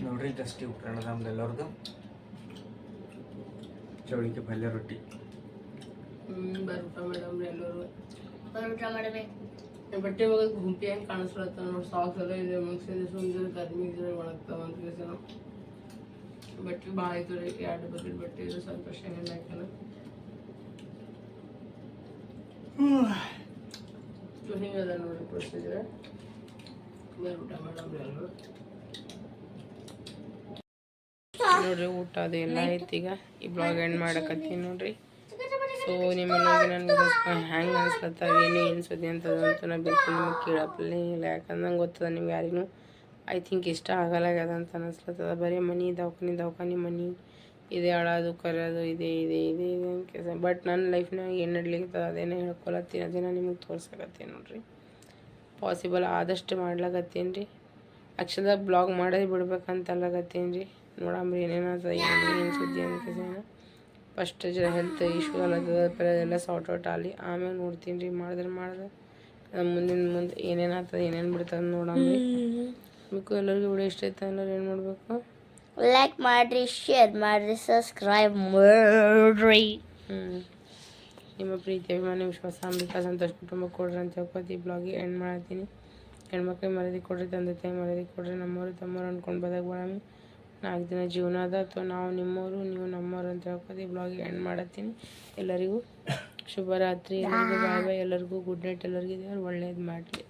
ನೋಡ್ರಿ ಜಸ್ಟ್ ಊಟ ನಮ್ದು ಎಲ್ಲರದು. ಚೌಳಿಕೆ ಪಲ್ಯ ರೊಟ್ಟಿ. ಬರ್ರಿ ಊಟ ಮಾಡಮ್ರಿ ಎಲ್ಲರೂ. ಊಟ ಮಾಡಬೇಕು ಬಟ್ಟೆ ಮಗದ ಗುಂಪಿ ಹೆಂಗೆ ಕಾಣಿಸ್ಲತ್ತ ನೋಡಿ ಸಾಕ್ಸ್ ಎಲ್ಲ ಇದೆ ಮುಗಿಸಿದ್ರೆ ಸುಮ್ಮನೆ ಗರ್ಮಿ ಇದ್ರೆ ಒಣಗ್ತಾವ ಅಂತ ಕೇಸನ ಬಟ್ಟೆ ಭಾಳ ಐತೆ ರೀ ಎರಡು ಬಟ್ಟೆ ಇದು ಸ್ವಲ್ಪ ಶೇಂಗಲ್ ಹಾಕ್ಯಾನ ಸೊ ಹಿಂಗದ ನೋಡ್ರಿ ಪ್ರೊಸೀಜರ್. ಬೇರೆ ಊಟ ಎಲ್ಲರೂ. ನೋಡ್ರಿ ಊಟ ಅದೆಲ್ಲ ಐತಿ ಈಗ. ಈ ಬ್ಲಾಗ್ ಎಂಡ್ ಮಾಡಕತ್ತೀನಿ ನೋಡ್ರಿ. ಸೊ ನಿಮ್ಮೆಲ್ಲರಿಗೆ ನನಗೆ ಹ್ಯಾಂಗೆ ಅನ್ಸ್ಲತ್ತಾವ ಏನು ಏನು ಸುದ್ದಿ ಅಂತದಂತೂ ನಾ ಬಿಲ್ಕುಲ್ ನಿಮಗೆ ಕೇಳಪ್ಪಲೇ ಇಲ್ಲ. ಯಾಕಂದ್ರೆ ನಂಗೆ ಗೊತ್ತದ ನೀವು ಯಾರಿಗೂ? ಐ ಥಿಂಕ್ ಇಷ್ಟ ಆಗಲಾಗ್ಯದ ಅಂತ ಅನಿಸ್ಲತ್ತದ. ಬರೀ ಮನೆ ದವಾಖಾನೆ ದವಾಖಾನೆ ಮನೆ, ಇದೆ ಅಳೋದು ಕರೆಯೋದು ಇದೆ ಇದೆ ಇದೆ ಇದೆ ಕೆಲಸ. ಬಟ್ ನನ್ನ ಲೈಫ್ನಾಗ ಏನು ನಡ್ಲಿಕ್ಕೆ ಅದೇನೇ ಹೇಳ್ಕೊಳತ್ತೀನಿ. ಅದೇನೋ ನಿಮಗೆ ತೋರ್ಸಕತ್ತೀನಿ ನೋಡ್ರಿ. ಪಾಸಿಬಲ್ ಆದಷ್ಟು ಮಾಡ್ಲಾಗತ್ತೇನು ರೀ. ಅಕ್ಷರದಾಗ ಬ್ಲಾಗ್ ಮಾಡೋದು ಬಿಡ್ಬೇಕಂತ ಅಲ್ಲಕತ್ತೀನಿ ರೀ. ನೋಡಂಬ್ರಿ ಏನೇನಾಗ್ತದ ಏನು ಏನು ಸುದ್ದಿ ಅಂತ ಫಸ್ಟ್ ಜರ ಹೆಲ್ತ್ ಇಶ್ಯೂ ಅಲ್ಲದ ಎಲ್ಲ ಸಾರ್ಟ್ ಔಟ್ ಆಗಲಿ ಆಮೇಲೆ ನೋಡ್ತೀನಿ ರೀ, ಮಾಡಿದ್ರೆ ಮಾಡಿದ್ರೆ ಮುಂದಿನ ಮುಂದೆ ಏನೇನು ಆಗ್ತದೆ ಏನೇನು ಬಿಡ್ತದೆ ನೋಡಂಬ್ರಿ ಬೇಕು ಎಲ್ಲರಿಗೂ ವಿಡಿಯೋ ಇಷ್ಟ ಆಯ್ತಾ ಎಲ್ಲರೂ ಏನು ಮಾಡಬೇಕು? ಲೈಕ್ ಮಾಡಿರಿ ಶೇರ್ ಮಾಡಿರಿ ಸಬ್ಸ್ಕ್ರೈಬ್ ಮಾಡ್ರಿ. ಹ್ಞೂ ನಿಮ್ಮ ಪ್ರೀತಿ ಅಭಿಮಾನ ವಿಶ್ವಾಸ ಅಂಬಿಕಾ ಸಂತೋಷ ಕುಟುಂಬ ಕೊಡ್ರಿ ಅಂತ ಹೇಳ್ಕೊತಿ ಬ್ಲಾಗ್ ಎಂಡ್ ಮಾಡ್ತೀನಿ. ಹೆಣ್ಮಕ್ಳಿಗೆ ಮರದಿ ಕೊಡ್ರಿ ತಂದೆ ತಾಯಿ ಮರ್ಯಾದೆ ಕೊಡ್ರಿ ನಮ್ಮವರು ತಮ್ಮವ್ರು ಅಂದ್ಕೊಂಡು ಬದಾಗ ಬಾಳಮಿ ನಾಲ್ಕು ದಿನ ಜೀವನ ಅದ ಅಥವಾ ನಾವು ನಿಮ್ಮವರು ನೀವು ನಮ್ಮವರು ಅಂತ ಹೇಳ್ಕೊತಿ ಬ್ಲಾಗ್ ಎಂಡ್ ಮಾಡತ್ತೀನಿ. ಎಲ್ಲರಿಗೂ ಶುಭರಾತ್ರಿ. ಎಲ್ಲರಿಗೂ ಬಾಯ್ ಬಾಯ್ ಎಲ್ಲರಿಗೂ ಗುಡ್ ನೈಟ್ ಎಲ್ಲರಿಗೂ ಇದೆ ಒಳ್ಳೇದು ಮಾಡಲಿ.